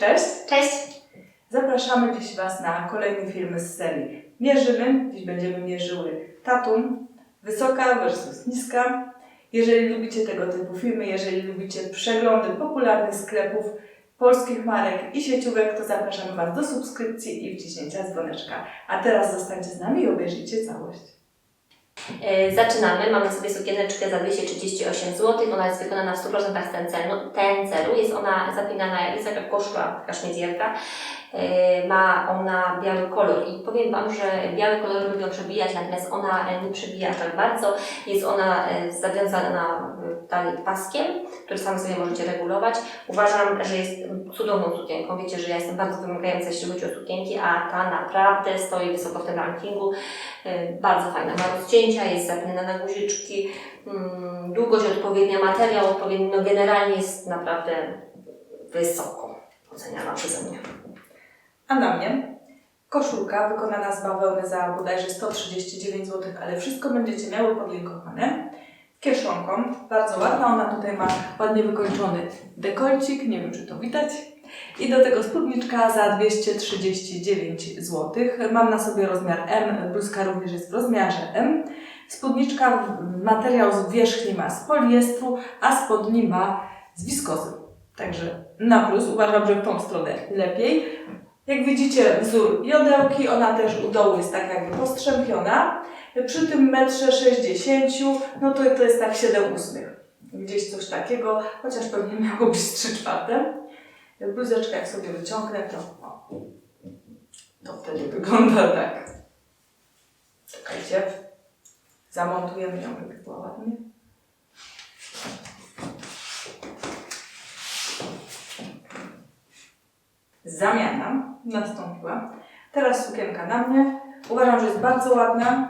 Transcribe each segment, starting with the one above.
Cześć! Cześć! Zapraszamy dziś Was na kolejny film z serii Mierzymy. Dziś będziemy mierzyły tatum, wysoka versus niska. Jeżeli lubicie tego typu filmy, jeżeli lubicie przeglądy popularnych sklepów, polskich marek i sieciówek, to zapraszamy Was do subskrypcji i wciśnięcia dzwoneczka. A teraz zostańcie z nami i obejrzyjcie całość. E, Zaczynamy. Mamy sobie sukieneczkę za 238 zł. Ona jest wykonana w 100% z tencelu. tencelu. Jest ona zapinana, jest taka koszula, taka. E, Ma ona biały kolor i powiem Wam, że biały kolor lubią przebijać, natomiast ona e, nie przebija tak bardzo. Jest ona zawiązana talii paskiem, który sam sobie możecie regulować. Uważam, że jest cudowną sukienką. Wiecie, że ja jestem bardzo wymagająca, jeśli chodzi o sukienki, a ta naprawdę stoi wysoko w tym rankingu. E, Bardzo fajna, ma rozcięcia, jest zapinana na guziczki, mm, długość odpowiednia, materiał odpowiedni, no generalnie jest naprawdę wysoko oceniana przeze mnie. A na mnie koszulka wykonana z bawełny za bodajże 139 zł, ale wszystko będziecie miały podlinkowane. Kieszonką, bardzo ładna, ona tutaj ma ładnie wykończony dekolcik, nie wiem czy to widać. I do tego spódniczka za 239 zł. Mam na sobie rozmiar M, bluzka również jest w rozmiarze M. Spódniczka, materiał z wierzchni ma z poliestru, a spodni ma z wiskozy. Także na plus uważam, że w tą stronę lepiej. Jak widzicie wzór jodełki, ona też u dołu jest tak jakby postrzępiona. Przy tym metrze 60, no to, to jest tak 7 ósmych. Gdzieś coś takiego, chociaż pewnie miało być 3 czwarte. Bluzeczkę jak sobie wyciągnę, to, o, to wtedy wygląda tak. Czekajcie, zamontujemy ją, żeby była ładnie. Zamiana nastąpiła. Teraz sukienka na mnie. Uważam, że jest bardzo ładna.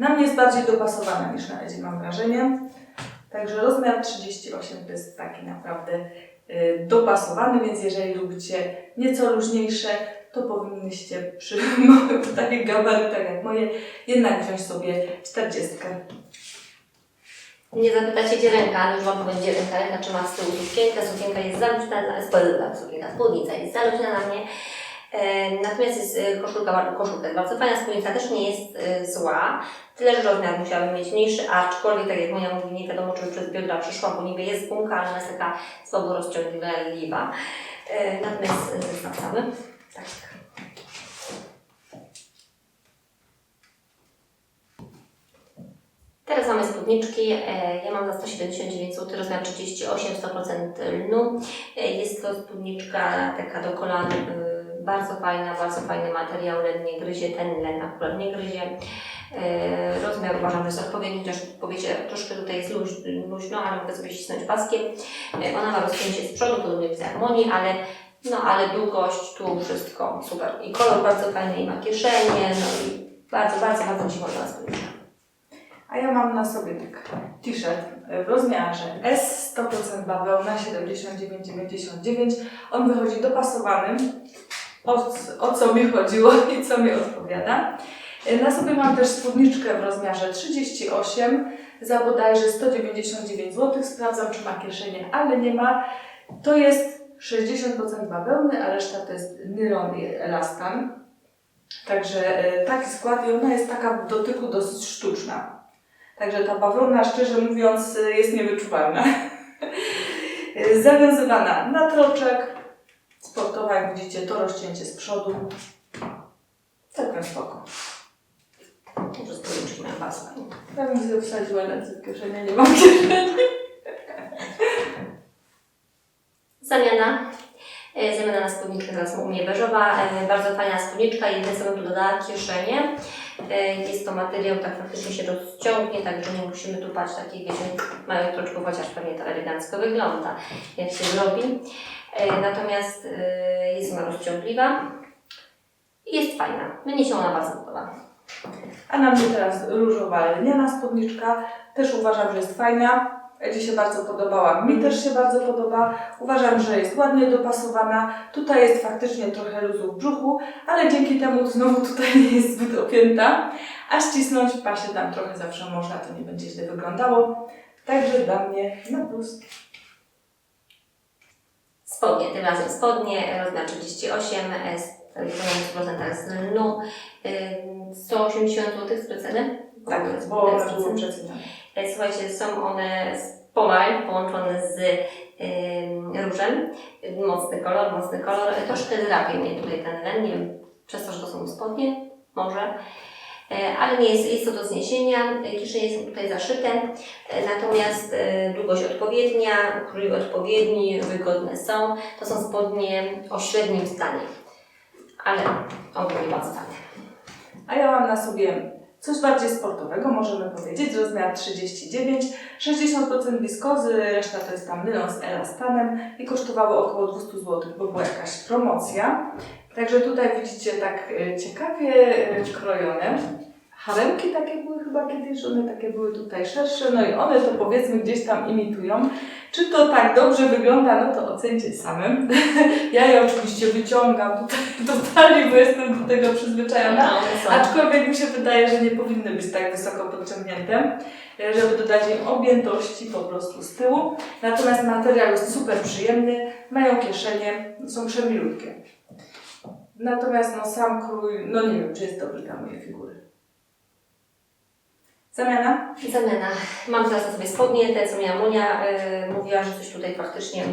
Na mnie jest bardziej dopasowana niż na Edzie, mam wrażenie. Także rozmiar 38 to jest taki naprawdę y, dopasowany, więc jeżeli lubicie nieco luźniejsze, to powinniście przy takich gabarytach jak moje jednak wziąć sobie 40. Nie zapytacie, gdzie ręka, ale już Wam powiem, gdzie ręka. Ręka trzyma z tyłu sukienkę, sukienka jest zaluźna, na- spo- sukienka, spódnica jest zaluźna na mnie. E, natomiast jest e, koszulka, bar- koszulka bardzo fajna, spódnica też nie jest e, zła. Tyle, że rozmiar musiałabym mieć mniejszy, aczkolwiek tak jak moja mówi, nie wiadomo, czy przez biodra przyszła, bo niby jest gumka, ale jest taka słabo rozciągliwa. E, natomiast e, sprawdzamy. Tak. Teraz mamy spódniczki. e, Ja mam za 179 zł, rozmiar 38, 100% lnu. E, Jest to spódniczka taka do kolan, bardzo fajna, bardzo fajny materiał, len nie gryzie, ten len akurat nie gryzie. E, Rozmiar uważam, że jest odpowiedni, chociaż powiecie, troszkę tutaj jest luź, luźno, ale mogę sobie ścisnąć paskiem. E, Ona ma rozcięcie z przodu, podobnie z harmonii, ale no ale długość, tu wszystko super. I kolor bardzo fajny, i ma kieszenie, no i bardzo, bardzo, bardzo mi się podoba spódniczka. A ja mam na sobie tak t-shirt w rozmiarze S, 100% bawełna, 79,99. On wychodzi dopasowany, o, o co mi chodziło i co mi odpowiada. Na sobie mam też spódniczkę w rozmiarze 38 za bodajże 199 zł. Sprawdzam, czy ma kieszenie, ale nie ma. To jest 60% bawełny, a reszta to jest nylon i elastan. Także e, taki skład i ona jest taka w dotyku dosyć sztuczna. Także ta bawełna, szczerze mówiąc, y, jest niewyczuwalna. Y, Zawiązywana na troczek. Sportowa, jak widzicie, to rozcięcie z przodu. Całkiem spoko. Może bardzo fajnie. Ja bym sobie wsadziła ręce w kieszenie, nie mam kieszeni. Zamiana. E, Zamiana na spódniczkę teraz u mnie beżowa. E, Bardzo fajna spódniczka. Jedyne co bym tu dodała kieszenie. E, Jest to materiał, tak faktycznie się rozciągnie, także nie musimy tu paść takich, wiecie, małych kroczków, chociaż pewnie to elegancko wygląda, jak się zrobi. E, Natomiast e, jest ona rozciągliwa i jest fajna. Mnie się ona bardzo podoba. A na mnie teraz różowa lniana spódniczka. Też uważam, że jest fajna. Edzie się bardzo podobała. Mi też się bardzo podoba. Uważam, że jest ładnie dopasowana. Tutaj jest faktycznie trochę luzu w brzuchu, ale dzięki temu znowu tutaj nie jest zbyt opięta. A ścisnąć pasie tam trochę zawsze można, to nie będzie źle wyglądało. Także dla mnie na plus. Spodnie, tym razem spodnie, rozmiar 38, e, z wykonane w 100% z lnu, y, 180 zł z. Tak, Z bo one były przecenione. E, Słuchajcie, są one z pomarańcz połączone z ym, różem. Mocny kolor, mocny kolor. Troszkę drapie mnie tutaj ten len, nie wiem, przez to, że to są spodnie, może. E, Ale nie jest, jest to do zniesienia. E, Kieszenie są tutaj zaszyte. E, Natomiast długość odpowiednia, krój odpowiedni, wygodne są. To są spodnie o średnim stanie. Ale ogólnie bardzo fajne. A ja mam na sobie coś bardziej sportowego, możemy powiedzieć, rozmiar 39, 60% wiskozy, reszta to jest tam nylon z elastanem i kosztowało około 200 zł, bo była jakaś promocja. Także tutaj widzicie tak e, ciekawie e, krojone. Haremki takie były chyba kiedyś, one takie były tutaj szersze, no i one to powiedzmy gdzieś tam imitują. Czy to tak dobrze wygląda, no to ocencie samym. ja je oczywiście wyciągam tutaj totalnie, bo jestem do tego przyzwyczajona. No. Aczkolwiek mi się wydaje, że nie powinny być tak wysoko podciągnięte, e, żeby dodać im objętości po prostu z tyłu. Natomiast materiał jest super przyjemny, mają kieszenie, są przemilutkie. Natomiast no, sam krój, no nie wiem, czy jest dobry dla mojej figury. Zamiana? Zamiana. Mam teraz na sobie spodnie, te co miała Monia, yy, mówiła, że coś tutaj faktycznie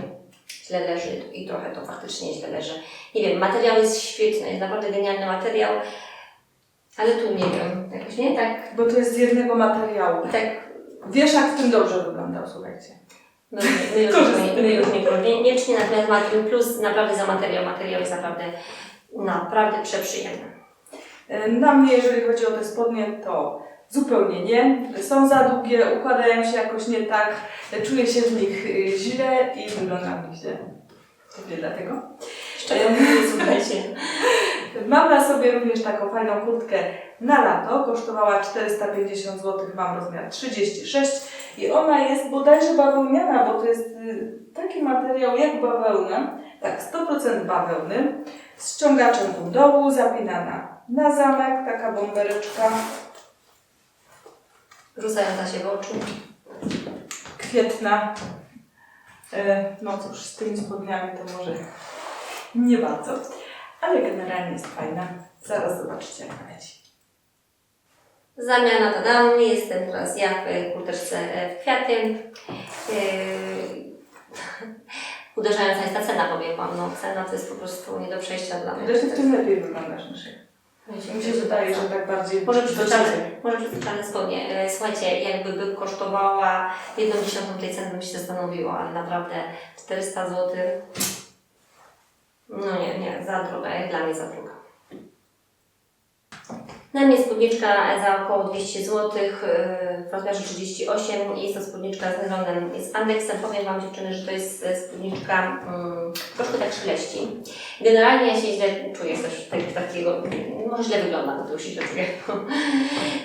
źle leży i trochę to faktycznie źle leży. Nie wiem, materiał jest świetny, jest naprawdę genialny materiał, ale tu nie wiem, jakoś nie tak, Bo to jest z jednego materiału. tak, Wieszak w tym dobrze wyglądał, słuchajcie. no my, my, już, my, my już nie koniecznie, natomiast ma ten plus naprawdę za materiał, materiał jest naprawdę, naprawdę przeprzyjemny. E, Na mnie, jeżeli chodzi o te spodnie, to zupełnie nie. Są za długie, układają się jakoś nie tak, czuję się w nich e, źle i wyglądam w nich źle. Pewnie dlatego. Szczerze słuchajcie. Mam na sobie również taką fajną kurtkę na lato. Kosztowała 450 zł, mam rozmiar 36 i ona jest bodajże bawełniana, bo to jest y, taki materiał jak bawełna. Tak, 100% bawełny. Z ściągaczem u dołu, zapinana na zamek, taka bombereczka. Rzucająca się w oczy. kwietna. E, No cóż, z tymi spodniami to może nie bardzo, ale generalnie jest fajna. Zaraz zobaczycie jak leci. Zamiana to na mnie, jestem teraz ja w kurteczce e, w kwiaty. Yy, Uderzająca jest ta cena, powiem Wam. No, cena to jest po prostu nie do przejścia dla mnie. W tym lepiej wyglądasz niż ja. Mi się wydaje, że tak bardziej Może ciebie. może przeczytane spodnie. E, Słuchajcie, jakby by kosztowała jedną dziesiątą tej ceny, bym się zastanowiła, ale naprawdę 400 zł. No nie, nie, za droga, jak dla mnie za droga. Na mnie spódniczka za około 200 zł w rozmiarze 38. Jest to spódniczka z nylonem i z andeksem. Powiem Wam dziewczyny, że to jest e, spódniczka mm, troszkę tak szeleści. Generalnie ja się źle czuję też tak, takiego, może źle wyglądam, to już się źle czuję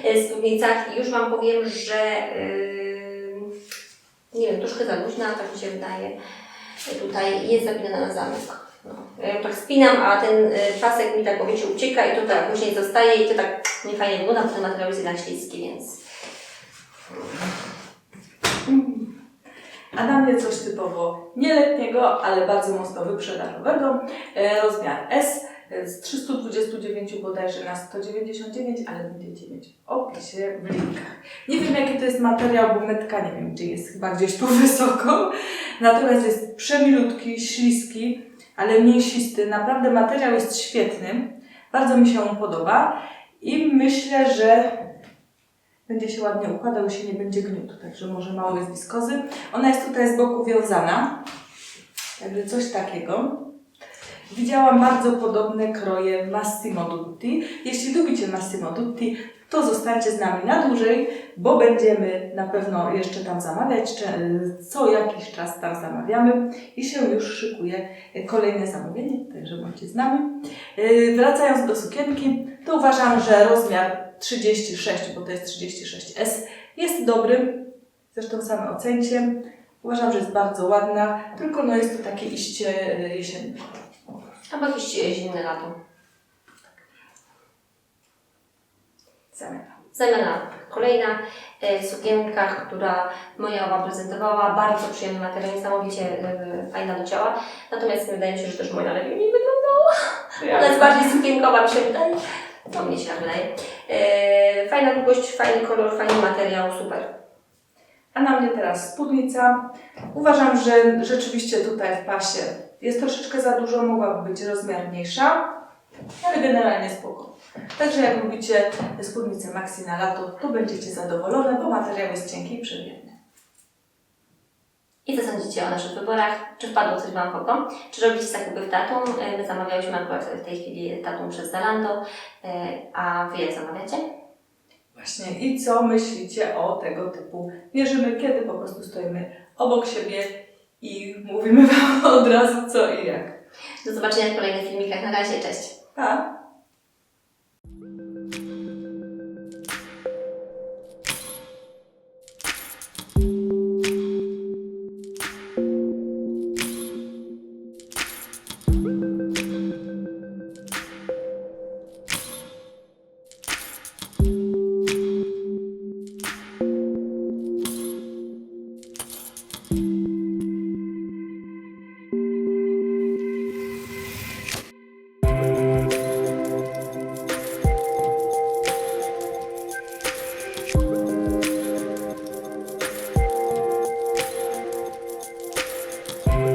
w spódnicach. I już Wam powiem, że yy, nie wiem, troszkę za luźna, tak mi się wydaje. Tutaj jest zapinana na zamek. Ją tak spinam, a ten y, pasek mi tak wiecie ucieka i to tak później zostaje i to tak niefajnie wygląda, bo ten materiał jest jednak śliski, więc A na mnie coś typowo nieletniego, ale bardzo mocno wyprzedażowego. E, Rozmiar S e, z 329 bodajże na 199, ale będzie 9 w opisie w linkach. Nie wiem jaki to jest materiał, bo metka nie wiem gdzie jest, chyba gdzieś tu wysoko. Natomiast jest przemilutki, śliski, ale mięsisty. Naprawdę materiał jest świetny. Bardzo mi się on podoba i myślę, że będzie się ładnie układał i się nie będzie gniótł, także może mało jest wiskozy. Ona jest tutaj z boku wiązana, także coś takiego. Widziałam bardzo podobne kroje Massimo Dutti. Jeśli lubicie Massimo Dutti, to zostańcie z nami na dłużej, bo będziemy na pewno jeszcze tam zamawiać. Cze- Co jakiś czas tam zamawiamy i się już szykuje kolejne zamówienie, także bądźcie z nami. Yy, Wracając do sukienki, to uważam, że rozmiar 36, bo to jest 36S, jest dobry. Zresztą same ocencie. Uważam, że jest bardzo ładna, tylko no jest to takie iście y, jesienne. Albo jakieś e, zimne lato. Zamiana. Zamiana kolejna e, w sukienkach, która moja owa prezentowała. Bardzo przyjemny materiał, niesamowicie e, fajna do ciała. Natomiast wydaje mi się, że też moja lepiej mi wygląda. Ona jest bardziej sukienkowa, mi się wydaje. To mnie się tak wydaje. E, fajna długość, fajny kolor, fajny materiał, super. A na mnie teraz spódnica. Uważam, że rzeczywiście tutaj w pasie jest troszeczkę za dużo, mogłaby być rozmiar mniejsza, ale generalnie spoko. Także jak lubicie spódnicę Maxi na lato, to będziecie zadowolone, bo materiał jest cienki i przewiewny. I co sądzicie o naszych wyborach? Czy wpadło coś Wam w oko? Czy robicie zakupy w Tatum? E, My zamawiałyśmy akurat w tej chwili Tatum przez Zalando, e, a Wy je zamawiacie? Właśnie i co myślicie o tego typu mierzymy, kiedy po prostu stoimy obok siebie i mówimy Wam od razu co i jak. Do zobaczenia w kolejnych filmikach. Na razie, cześć! Pa!